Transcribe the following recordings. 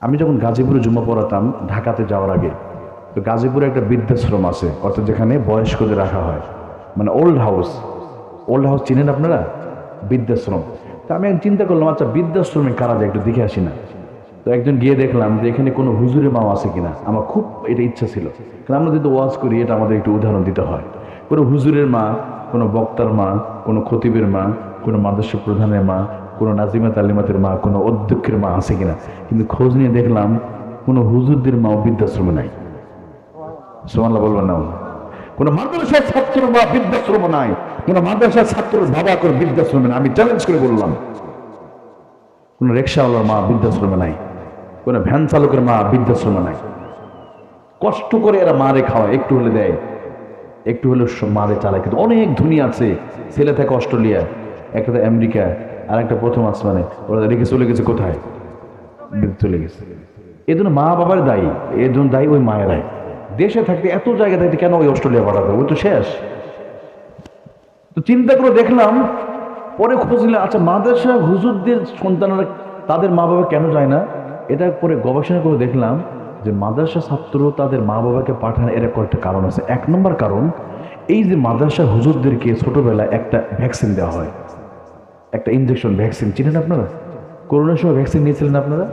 আমি যখন গাজীপুরে জুম্মা পড়াতাম, ঢাকাতে যাওয়ার আগে, তো গাজীপুরে একটা বৃদ্ধাশ্রম আছে, অর্থাৎ যেখানে বয়স্কদের রাখা হয় মানে ওল্ড হাউস ওল্ড হাউস চিনেন আপনারা? বৃদ্ধাশ্রম। তা আমি চিন্তা করলাম আচ্ছা বৃদ্ধাশ্রমে কারা যায় একটু দেখে আসি না। তো একজন গিয়ে দেখলাম যে এখানে কোনো হুজুরে মাও আছে কিনা। আমার খুব এটা ইচ্ছা ছিল। কারণ আমরা যদি ওয়াজ করি, এটা আমাদের একটু উদাহরণ দিতে হয়। কোনো হুজুরের মা, কোনো বক্তার মা, কোনো খতিবের মা, কোনো মাদ্রাসা প্রধানের মা কোনো নাজিমা তালিমাতের মা, কোনো অধ্যক্ষের মা আছে কিনা? কিন্তু খোঁজ নিয়ে দেখলাম, কোনো হুজুরদের মাও বৃদ্ধাশ্রমে নাই। সোমাল্লা বলবেন না কোনো মাদ্রাসার ছাত্র বা বৃদ্ধাশ্রম নাই। কোনো মাদ্রাসার ছাত্র বাবা করে বৃদ্ধাশ্রমে আমি চ্যালেঞ্জ করে বললাম, কোনো রিক্সাওয়ালার মা বৃদ্ধাশ্রমে নাই। কোনো ভ্যান চালকের মা বৃদ্ধাশ্রমে নাই। কষ্ট করে এরা মারে খাওয়ায়। একটু হলে দেয়, একটু হলে মারে চালায়। কিন্তু অনেক ধনী আছে, ছেলে থাকে অস্ট্রেলিয়া একটা আমেরিকা আর একটা প্রথম আসমানে। ওরা রেখে চলে গেছে কোথায়? চলে গেছে। এই জন্য মা বাবার দায়ী। এর জন্য দায়ী, ওই মায়েরাই। দেশে থাকতে এত জায়গা থাকতে কেন ওই অস্ট্রেলিয়া পাঠাবে? ওই তো শেষ। তো চিন্তা করে দেখলাম, পরে খোঁজ নিলাম আচ্ছা মাদ্রাসা হুজুরদের সন্তানরা তাদের মা বাবা কেন যায় না? এটা পরে গবেষণা করে দেখলাম যে মাদ্রাসা ছাত্র তাদের মা বাবাকে পাঠানো এর কয়েকটা কারণ আছে। এক নম্বর কারণ, এই যে মাদ্রাসা হুজুরদেরকে ছোটবেলায় একটা ভ্যাকসিন দেওয়া হয়। একটা ইনজেকশন ভ্যাকসিন চিনেন আপনারা? করোনার সময় ভ্যাকসিন নিয়েছিলেন আপনারা?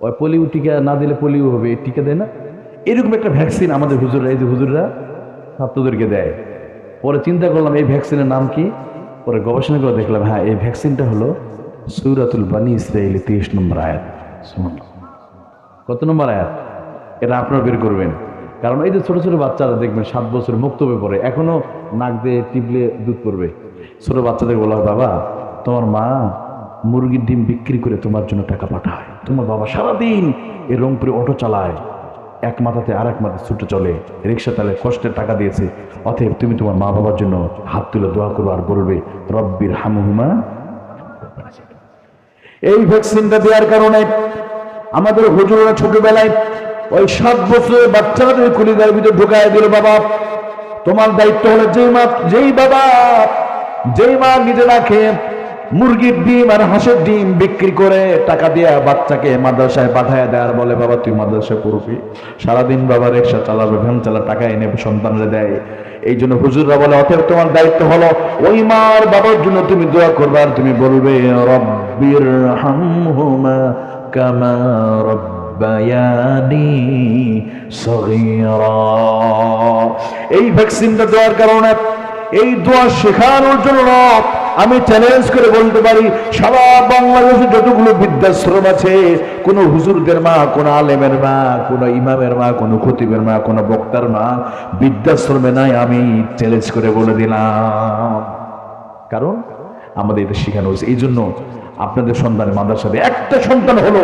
ওই পোলিও টিকা না দিলে পোলিও হবে টিকা দেয় না? এরকম একটা ভ্যাকসিন আমাদের হুজুররা, এই যে হুজুররা ছাত্রদেরকে দেয়। পরে চিন্তা করলাম, এই ভ্যাকসিনের নাম কি? পরে গবেষণা করে দেখলাম হ্যাঁ এই ভ্যাকসিনটা হলো সৌরাতুল বানি ইসরায়েলি তেইশ নম্বর আয়াত। কত নম্বর আয়াত? এটা আপনারা বের করবেন। কারণ এই যে ছোটো ছোটো বাচ্চারা দেখবেন, সাত বছর মুক্ত হয়ে পড়ে এখনও নাক দিয়ে টিপলে দুধ পড়বে। ছোট বাচ্চাদের বলা বাবা, তোমার মা মুরগির ডিম বিক্রি করে তোমার জন্য টাকা পাঠায়। তোমার বাবা সারাদিন এই রংপুরে অটো চালায়। এক মাথাতে আর এক মাথায় ছুটে চলে। রিক্সা চালে কষ্টের টাকা দিয়েছে। অতএব তুমি তোমার মা বাবার জন্য হাত তুলে দোয়া করো আর বলবে, রব্বির হামুহিমা। এই ভ্যাকসিনটা দেওয়ার কারণে আমাদের হুজুরা ছোটবেলায় ওই সাত বছরের বাচ্চাদের কলিদার ভিতরে ঢুকায় দিল, বাবা, তোমার দায়িত্ব হলো যেই মা, যেই বাবা যেই মা নিজে রাখে মুরগির ডিম আর হাঁসের ডিম বিক্রি করে টাকা দিয়ে বাচ্চাকে মাদ্রাসায় পাঠায় দেয় আর বলে, বাবা, তুই মাদ্রাসায় পড়বি। সারাদিন বাবা রিক্সা চালাবে, ভ্যান চালা, টাকা এনে সন্তানরা দেয়। এই জন্য হুজুররা বলে, অতএব তোমার দায়িত্ব হলো ওই মার বাবার জন্য তুমি দোয়া করবে আর তুমি বলবে, রব্বির হামহুমা কামা রব্বায়ানি সগীরা। এই ভ্যাকসিনটা দেওয়ার কারণে এই দোয়া শেখানোর জন্য রব, আমি চ্যালেঞ্জ করে বলতে পারি, সারা বাংলাদেশে যতগুলো বৃদ্ধাশ্রম আছে, কোনো হুজুরদের মা, কোনো আলেমের মা, কোনো ইমামের মা, কোনো খতিবের মা, কোনো বক্তার মা, বৃদ্ধাশ্রমে নাই আমি চ্যালেঞ্জ করে বলে দিলাম। কারণ আমাদের এটা শেখানো হয়েছে। এই জন্য আপনাদের সন্তান মাদ্রাসাতে একটা সন্তান হলো।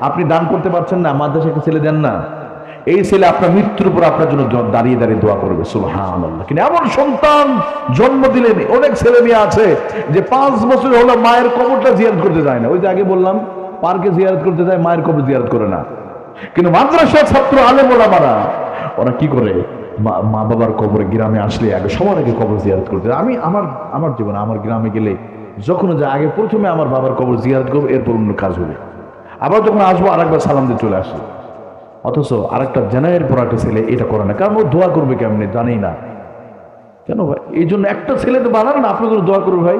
আপনি দান করতে পারছেন না মাদ্রাসা ছেলে দেন না। এই ছেলে আপনার মৃত্যুর উপর আপনার জন্য দাঁড়িয়ে দাঁড়িয়ে দোয়া করবে সুলহান কিন্তু এমন সন্তান জন্ম দিলেন অনেক ছেলে মেয়ে আছে যে পাঁচ বছর হলো মায়ের কবরটা জিয়ারত করতে যায় না। ওই যে আগে বললাম, পার্কে জিয়ারত করতে যায়, মায়ের কবর জিয়ারত করে না। কিন্তু মাদ্রাসার ছাত্র আলেম ওলামারা, ওরা কি করে? মা বাবার কবরে গ্রামে আসলে আগে সবার আগে কবর জিয়ারত করতে। আমি আমার আমার জীবনে, আমার গ্রামে গেলে যখন যা আগে প্রথমে আমার বাবার কবর জিয়ারত করব, এরপর অন্য কাজ হবে। আবার যখন আসব, আরেকবার সালাম দিয়ে চলে আসি অথচ আরেকটা জেনারেল পর একটা ছেলে এটা করে না। কারণ ও দোয়া করবে কেমনি? জানেই না। কেন ভাই? এই জন্য একটা ছেলে তো বানান না আপনার দোয়া করবে ভাই?